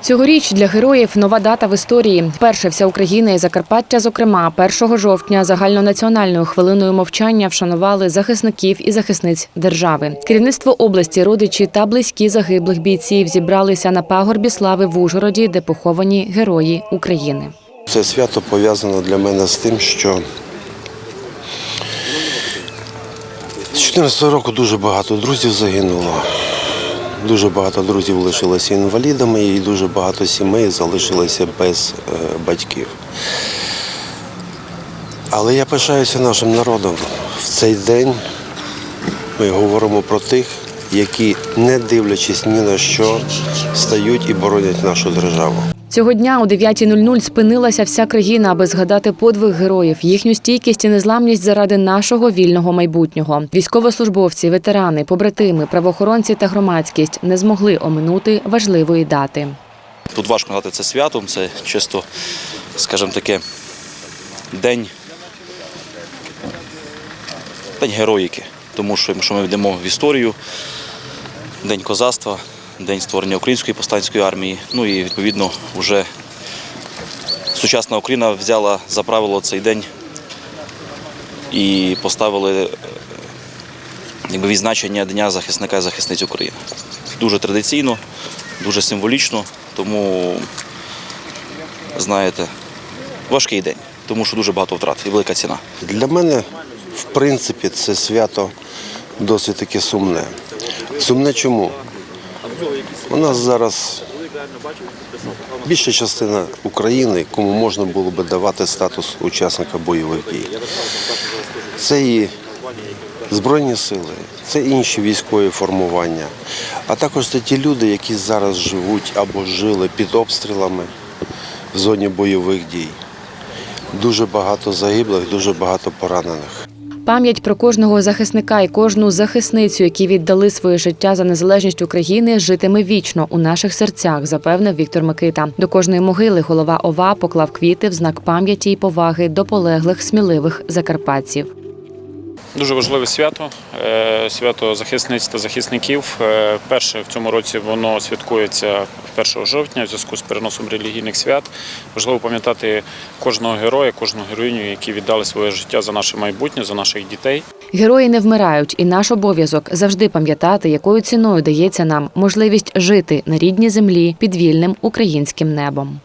Цьогоріч для героїв нова дата в історії. Перше вся Україна і Закарпаття, зокрема, 1 жовтня загальнонаціональною хвилиною мовчання вшанували захисників і захисниць держави. Керівництво області, родичі та близькі загиблих бійців зібралися на пагорбі слави в Ужгороді, де поховані герої України. Це свято пов'язано для мене з тим, що з 2014 року дуже багато друзів загинуло. Дуже багато друзів лишилося інвалідами і дуже багато сімей залишилися без е, батьків. Але я пишаюся нашим народом. В цей день ми говоримо про тих, які, не дивлячись ні на що, стають і боронять нашу державу. Цього дня о 9.00 спинилася вся країна, аби згадати подвиг героїв, їхню стійкість і незламність заради нашого вільного майбутнього. Військовослужбовці, ветерани, побратими, правоохоронці та громадськість не змогли оминути важливої дати. Тут важко назвати це святом, це чисто, скажімо таке, день, день героїки. Тому що ми йдемо в історію, день козацтва, день створення української повстанської армії. Ну і відповідно вже сучасна Україна взяла за правило цей день і поставили е, якби, відзначення Дня захисника і захисниць України. Дуже традиційно, дуже символічно, тому, знаєте, важкий день, тому що дуже багато втрат і велика ціна. Для мене, в принципі, це свято досить таки сумне. Сумне чому? У нас зараз більша частина України, кому можна було би давати статус учасника бойових дій. Це і Збройні сили, це інші військові формування, а також це ті люди, які зараз живуть або жили під обстрілами в зоні бойових дій. Дуже багато загиблих, дуже багато поранених. Пам'ять про кожного захисника і кожну захисницю, які віддали своє життя за незалежність України, житиме вічно у наших серцях, запевнив Віктор Микита. До кожної могили голова ОВА поклав квіти в знак пам'яті і поваги до полеглих сміливих закарпатців. Дуже важливе свято, е, свято захисниць та захисників. Е, Перше в цьому році воно святкується 1 жовтня в зв'язку з переносом релігійних свят. Важливо пам'ятати кожного героя, кожну героїню, які віддали своє життя за наше майбутнє, за наших дітей. Герої не вмирають, і наш обов'язок завжди пам'ятати, якою ціною дається нам можливість жити на рідній землі під вільним українським небом.